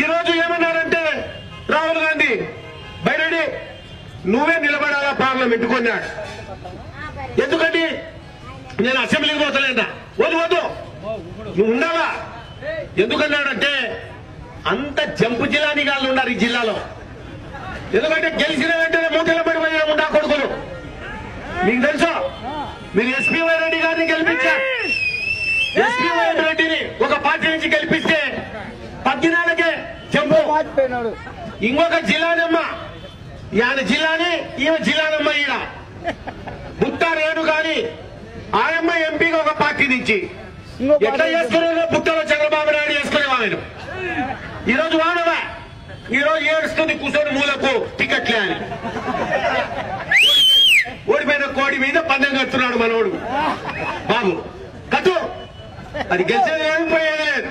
ఈ ఏమన్నారంటే రాహుల్ గాంధీ బయటడి నువ్వే నిలబడాలా పార్లమెంట్ కొన్నాడు. ఎందుకంటే నేను అసెంబ్లీకి పోతలేదా వద్దు వద్దు. నువ్వు ఉండాలా ఎందుకన్నాడంటే అంత జంపు జిల్లాని గాళ్ళు ఉన్నారు ఈ జిల్లాలో. ఎందుకంటే గెలిచిన వెంటనే మూటల పడిపోయిన ఉండా కొడుకులు. మీకు తెలుసా? మీరు ఎస్పీ రెడ్డి గారిని గెలిపించారు. ఎస్పీ వై రెడ్డిని ఒక పార్టీ నుంచి గెలిపి జంపు వాచిపోయినాడు ఇంకొక జిల్లానమ్మ. ఈయన జిల్లాని? ఈమె జిల్లానమ్మ ఈయన బుట్ట రేణు గాని ఆయమ్మ ఎంపీగా ఒక పార్టీ నుంచి ఎట్లా చేసుకునేదో బుట్టలో చంద్రబాబు నాయుడు చేసుకునే ఆయన ఈ రోజు వాడవా. ఈ రోజు ఏడుస్తుంది కూర్చొని మూలకు టికెట్లే అని. ఓడిపోయిన కోడి మీద పందెం కడుతున్నాడు మనోడు. బాబు కట్టు. అది గెలిచేది లేదు పోయేది లేదు.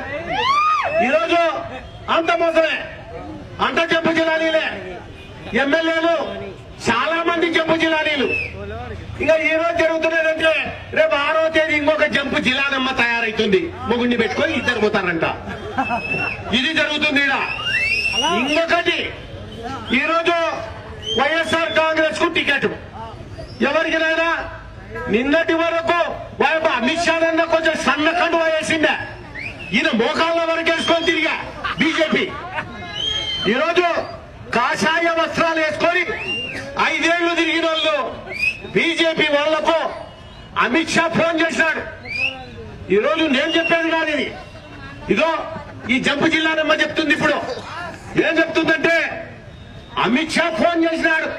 ఈరోజు అంత మోసమే. అంత చెప్పు జిల్లాలీలే ఎమ్మెల్యేలు చాలా మంది జంపు జిల్లాలీలు ఇంకా ఈ రోజు జరుగుతున్నదంటే రేపు ఆరో తేదీ ఇంకొక జంపు జిల్లానమ్మ తయారైతుంది. మొగుడిని పెట్టుకొని ఇద్దరు పోతారంట. ఇది జరుగుతుంది ఈడ. ఇంకొకటి ఈరోజు వైఎస్ఆర్ కాంగ్రెస్కు టికెట్ ఎవరికినైనా నిన్నటి వరకు వైపు అమిత్ షా కొంచెం సన్నకండు కండు వేసిండే. ఈయన మోకాళ్ళ వరకు వేసుకొని తిరిగా బీజేపీ. ఈరోజు కాషాయ వస్త్రాలు వేసుకొని ఐదేళ్ళు తిరిగిన వాళ్ళు బీజేపీ వాళ్ళకు అమిత్ షా ఫోన్ చేశాడు. ఈరోజు నేను చెప్పేది కాదు ఇది. ఇదో ఈ జంపు జిల్లానమ్మ చెప్తుంది ఇప్పుడు. ఏం చెప్తుందంటే అమిత్ షా ఫోన్ చేసినాడు.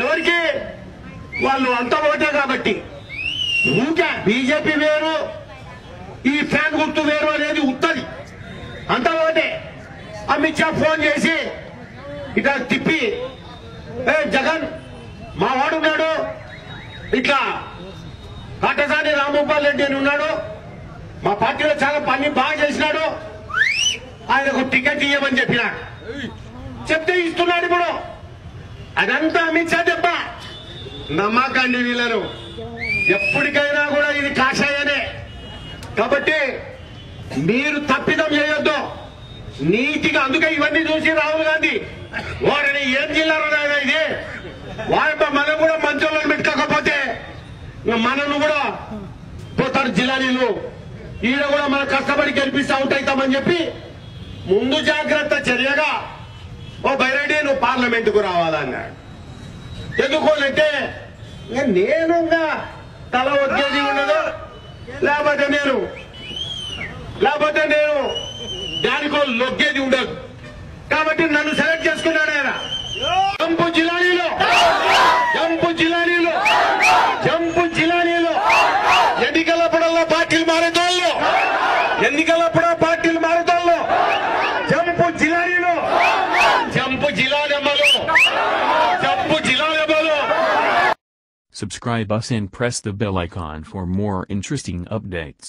ఎవరికి? వాళ్ళు అంతా ఒకటే కాబట్టి. ఊకే బీజేపీ వేరు ఈ ఫ్యాన్ గుర్తు వేరు అనేది ఉత్తది. అంతా ఒకటే. అమిత్ షా ఫోన్ చేసి ఇట్లా తిప్పి ఏ జగన్ మా వాడున్నాడు ఇట్లా కాటసాని రామగోపాల్ రెడ్డి అని ఉన్నాడు. మా పార్టీలో చాలా పని బాగా చేసినాడు. ఆయనకు టికెట్ ఇవ్వమని చెప్పినాడు. చెప్తే ఇస్తున్నాడు ఇప్పుడు. అదంతా అమిత్ షా దెబ్బ. నమ్మకండి వీళ్ళను. ఎప్పటికైనా కూడా ఇది కాషాయనే కాబట్టి మీరు తప్పిదం చేయొద్దు. నీతిగా అందుకే ఇవన్నీ చూసి రాహుల్ గాంధీ వారిని ఏం జిల్లాలో నాయన ఇది? వారి మనం కూడా మంచోళ్ళని పెట్టుకోకపోతే మనల్ని మనను కూడా పోతారు జిల్లా నీళ్ళు ఈడ కూడా మనం కష్టపడి గెలిపిస్తే అవుట్ చెప్పి ముందు జాగ్రత్త చర్యగా ఓ బైరెడ్డి నువ్వు పార్లమెంటుకు రావాలన్నాడు ఎందుకోనంటే నేను తల వచ్చేది ఉండదు లేకపోతే నేను లేకపోతే నేను దానికో లొగ్గేది ఉండదు. కాబట్టి నన్ను సెలెక్ట్ చేసుకున్నాడు ఆయన. జంపు జిలానీలో జంపు జిలానీలో జంపు జిలానీలో ఎన్నికలప్పుడల్లా పార్టీలు మారేతోళ్ళు ఎన్నికలప్పుడ పార్టీలు మారేతోళ్ళు జంపు జిలానీలో జంపు జిలానెమ్మలో జంపు జిలానెమ్మలో Subscribe us and press the bell icon for more interesting updates.